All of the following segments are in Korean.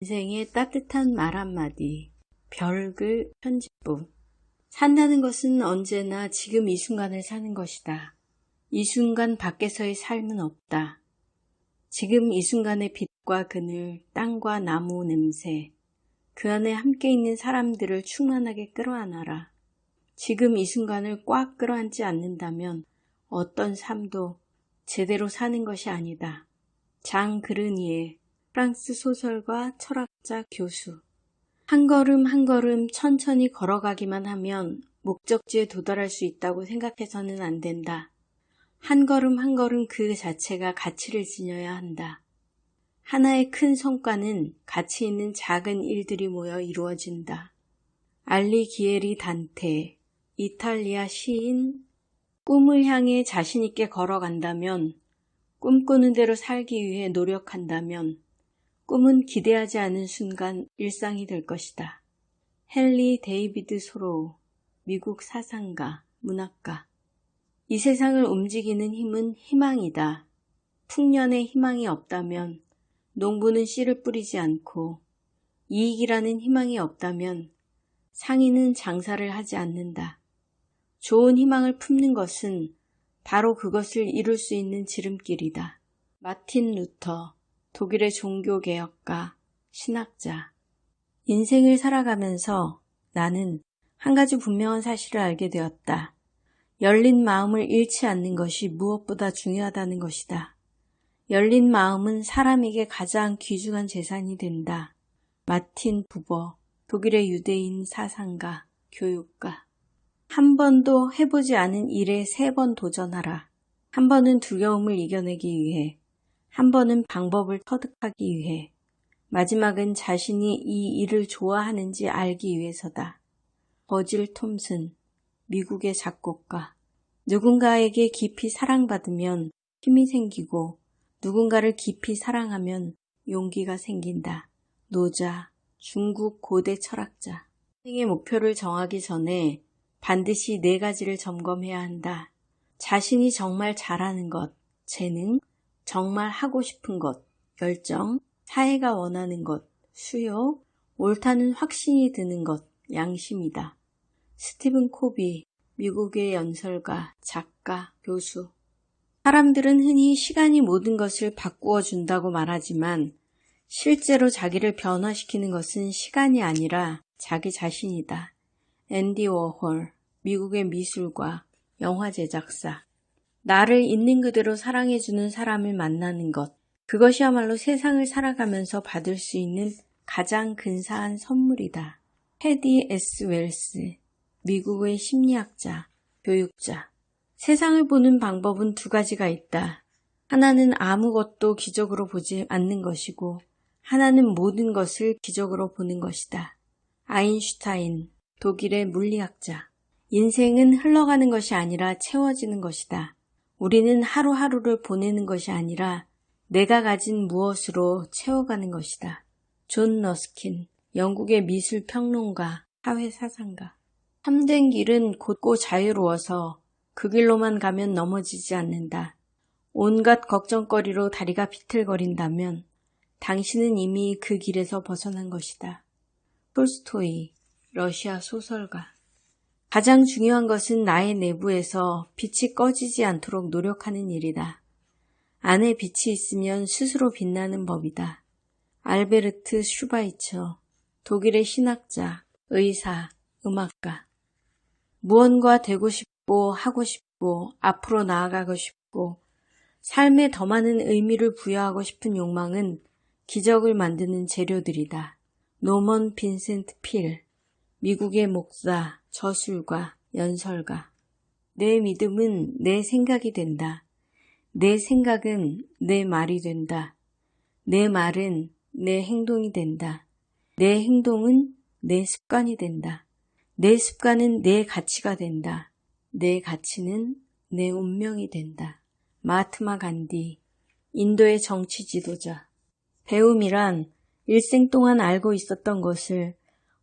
인생의 따뜻한 말 한마디, 별글 편집부. 산다는 것은 언제나 지금 이 순간을 사는 것이다. 이 순간 밖에서의 삶은 없다. 지금 이 순간의 빛과 그늘, 땅과 나무 냄새, 그 안에 함께 있는 사람들을 충만하게 끌어안아라. 지금 이 순간을 꽉 끌어안지 않는다면 어떤 삶도 제대로 사는 것이 아니다. 장 그르니에 프랑스 소설가 철학자 교수. 한 걸음 한 걸음 천천히 걸어가기만 하면 목적지에 도달할 수 있다고 생각해서는 안 된다. 한 걸음 한 걸음 그 자체가 가치를 지녀야 한다. 하나의 큰 성과는 가치 있는 작은 일들이 모여 이루어진다. 알리 기에리 단테, 이탈리아 시인, 꿈을 향해 자신있게 걸어간다면, 꿈꾸는 대로 살기 위해 노력한다면, 꿈은 기대하지 않은 순간 일상이 될 것이다. 헨리 데이비드 소로우, 미국 사상가, 문학가. 이 세상을 움직이는 힘은 희망이다. 풍년에 희망이 없다면 농부는 씨를 뿌리지 않고 이익이라는 희망이 없다면 상인은 장사를 하지 않는다. 좋은 희망을 품는 것은 바로 그것을 이룰 수 있는 지름길이다. 마틴 루터, 독일의 종교개혁가, 신학자. 인생을 살아가면서 나는 한 가지 분명한 사실을 알게 되었다. 열린 마음을 잃지 않는 것이 무엇보다 중요하다는 것이다. 열린 마음은 사람에게 가장 귀중한 재산이 된다. 마틴 부버, 독일의 유대인 사상가, 교육가. 한 번도 해보지 않은 일에 세 번 도전하라. 한 번은 두려움을 이겨내기 위해, 한 번은 방법을 터득하기 위해, 마지막은 자신이 이 일을 좋아하는지 알기 위해서다. 버질 톰슨, 미국의 작곡가. 누군가에게 깊이 사랑받으면 힘이 생기고 누군가를 깊이 사랑하면 용기가 생긴다. 노자, 중국 고대 철학자. 생의 목표를 정하기 전에 반드시 네 가지를 점검해야 한다. 자신이 정말 잘하는 것, 재능, 정말 하고 싶은 것, 열정, 사회가 원하는 것, 수요, 옳다는 확신이 드는 것, 양심이다. 스티븐 코비, 미국의 연설가, 작가, 교수. 사람들은 흔히 시간이 모든 것을 바꾸어 준다고 말하지만 실제로 자기를 변화시키는 것은 시간이 아니라 자기 자신이다. 앤디 워홀, 미국의 미술가, 영화 제작사. 나를 있는 그대로 사랑해주는 사람을 만나는 것. 그것이야말로 세상을 살아가면서 받을 수 있는 가장 근사한 선물이다. 헤디 에스 웰스, 미국의 심리학자, 교육자. 세상을 보는 방법은 두 가지가 있다. 하나는 아무것도 기적으로 보지 않는 것이고, 하나는 모든 것을 기적으로 보는 것이다. 아인슈타인, 독일의 물리학자. 인생은 흘러가는 것이 아니라 채워지는 것이다. 우리는 하루하루를 보내는 것이 아니라 내가 가진 무엇으로 채워가는 것이다. 존 러스킨, 영국의 미술 평론가, 사회 사상가. 참된 길은 곧고 자유로워서 그 길로만 가면 넘어지지 않는다. 온갖 걱정거리로 다리가 비틀거린다면 당신은 이미 그 길에서 벗어난 것이다. 톨스토이, 러시아 소설가. 가장 중요한 것은 나의 내부에서 빛이 꺼지지 않도록 노력하는 일이다. 안에 빛이 있으면 스스로 빛나는 법이다. 알베르트 슈바이처, 독일의 신학자, 의사, 음악가. 무언가 되고 싶고 하고 싶고 앞으로 나아가고 싶고 삶에 더 많은 의미를 부여하고 싶은 욕망은 기적을 만드는 재료들이다. 노먼 빈센트 필, 미국의 목사, 저술가, 연설가. 내 믿음은 내 생각이 된다. 내 생각은 내 말이 된다. 내 말은 내 행동이 된다. 내 행동은 내 습관이 된다. 내 습관은 내 가치가 된다. 내 가치는 내 운명이 된다. 마트마 간디, 인도의 정치 지도자. 배움이란 일생 동안 알고 있었던 것을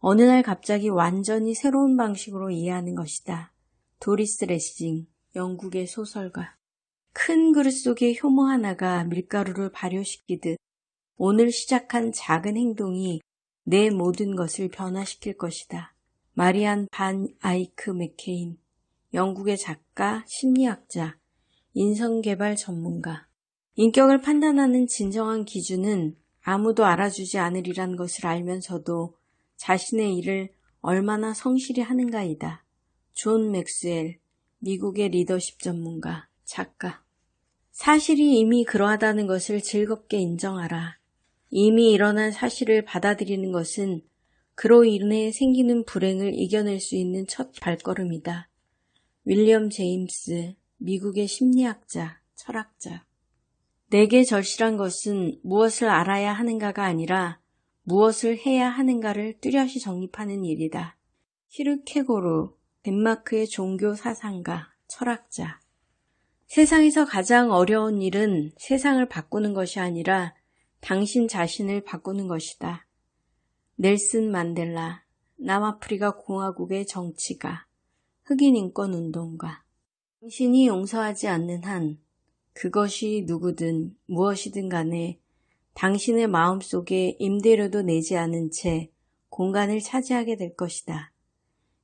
어느 날 갑자기 완전히 새로운 방식으로 이해하는 것이다. 도리스 레싱, 영국의 소설가. 큰 그릇 속에 효모 하나가 밀가루를 발효시키듯 오늘 시작한 작은 행동이 내 모든 것을 변화시킬 것이다. 마리안 반 아이크 맥케인, 영국의 작가, 심리학자, 인성개발 전문가. 인격을 판단하는 진정한 기준은 아무도 알아주지 않으리란 것을 알면서도 자신의 일을 얼마나 성실히 하는가이다. 존 맥스웰, 미국의 리더십 전문가, 작가. 사실이 이미 그러하다는 것을 즐겁게 인정하라. 이미 일어난 사실을 받아들이는 것은 그로 인해 생기는 불행을 이겨낼 수 있는 첫 발걸음이다. 윌리엄 제임스, 미국의 심리학자, 철학자. 내게 절실한 것은 무엇을 알아야 하는가가 아니라 무엇을 해야 하는가를 뚜렷이 정립하는 일이다. 히르케고르, 덴마크의 종교 사상가, 철학자. 세상에서 가장 어려운 일은 세상을 바꾸는 것이 아니라 당신 자신을 바꾸는 것이다. 넬슨 만델라, 남아프리카 공화국의 정치가, 흑인 인권 운동가. 당신이 용서하지 않는 한 그것이 누구든 무엇이든 간에 당신의 마음속에 임대료도 내지 않은 채 공간을 차지하게 될 것이다.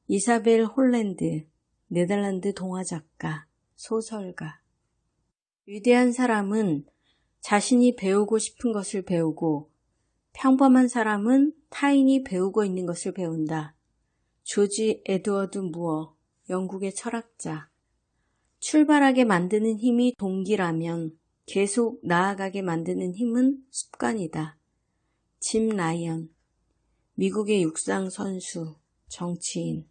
이사벨 홀랜드, 네덜란드 동화작가, 소설가. 위대한 사람은 자신이 배우고 싶은 것을 배우고 평범한 사람은 타인이 배우고 있는 것을 배운다. 조지 에드워드 무어, 영국의 철학자. 출발하게 만드는 힘이 동기라면 계속 나아가게 만드는 힘은 습관이다. 짐 라이언, 미국의 육상 선수, 정치인.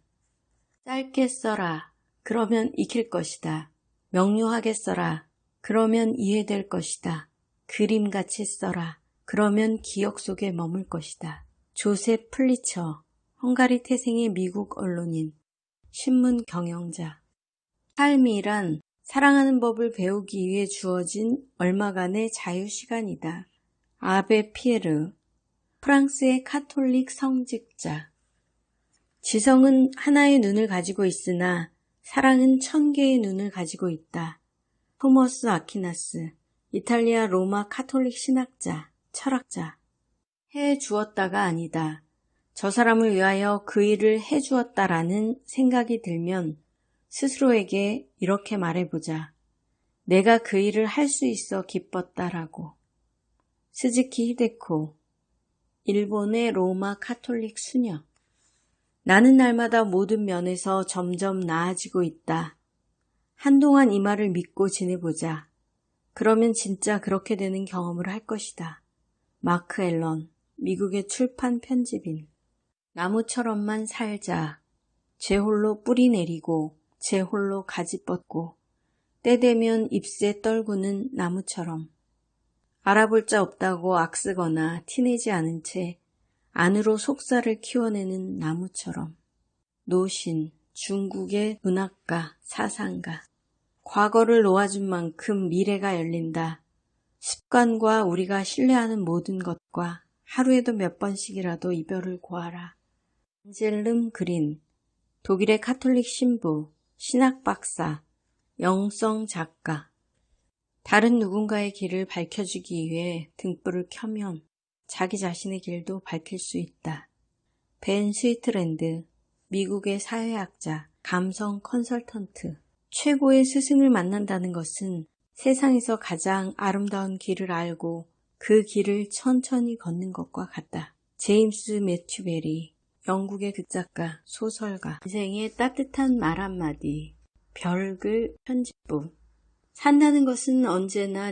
짧게 써라. 그러면 익힐 것이다. 명료하게 써라. 그러면 이해될 것이다. 그림같이 써라. 그러면 기억 속에 머물 것이다. 조셉 플리처, 헝가리 태생의 미국 언론인, 신문 경영자. 삶이란 사랑하는 법을 배우기 위해 주어진 얼마간의 자유 시간이다. 아베 피에르, 프랑스의 카톨릭 성직자. 지성은 하나의 눈을 가지고 있으나 사랑은 천 개의 눈을 가지고 있다. 토머스 아키나스, 이탈리아 로마 카톨릭 신학자, 철학자. 해 주었다가 아니다. 저 사람을 위하여 그 일을 해 주었다라는 생각이 들면 스스로에게 이렇게 말해보자. 내가 그 일을 할 수 있어 기뻤다라고. 스즈키 히데코, 일본의 로마 카톨릭 수녀. 나는 날마다 모든 면에서 점점 나아지고 있다. 한동안 이 말을 믿고 지내보자. 그러면 진짜 그렇게 되는 경험을 할 것이다. 마크 앨런, 미국의 출판 편집인. 나무처럼만 살자. 제 홀로 뿌리 내리고, 제 홀로 가지 뻗고, 때 되면 잎새 떨구는 나무처럼. 알아볼 자 없다고 악쓰거나 티내지 않은 채 안으로 속살을 키워내는 나무처럼. 노신, 중국의 문학가, 사상가. 과거를 놓아준 만큼 미래가 열린다. 습관과 우리가 신뢰하는 모든 것과 하루에도 몇 번씩이라도 이별을 고하라. 안젤름 그린, 독일의 카톨릭 신부, 신학 박사, 영성 작가. 다른 누군가의 길을 밝혀주기 위해 등불을 켜면 자기 자신의 길도 밝힐 수 있다. 벤 스위트랜드, 미국의 사회학자, 감성 컨설턴트. 최고의 스승을 만난다는 것은 세상에서 가장 아름다운 길을 알고 그 길을 천천히 걷는 것과 같다. 제임스 매튜베리, 영국의 극작가, 소설가, 인생의 따뜻한 말 한마디, 별글 편집부. 산다는 것은 언제나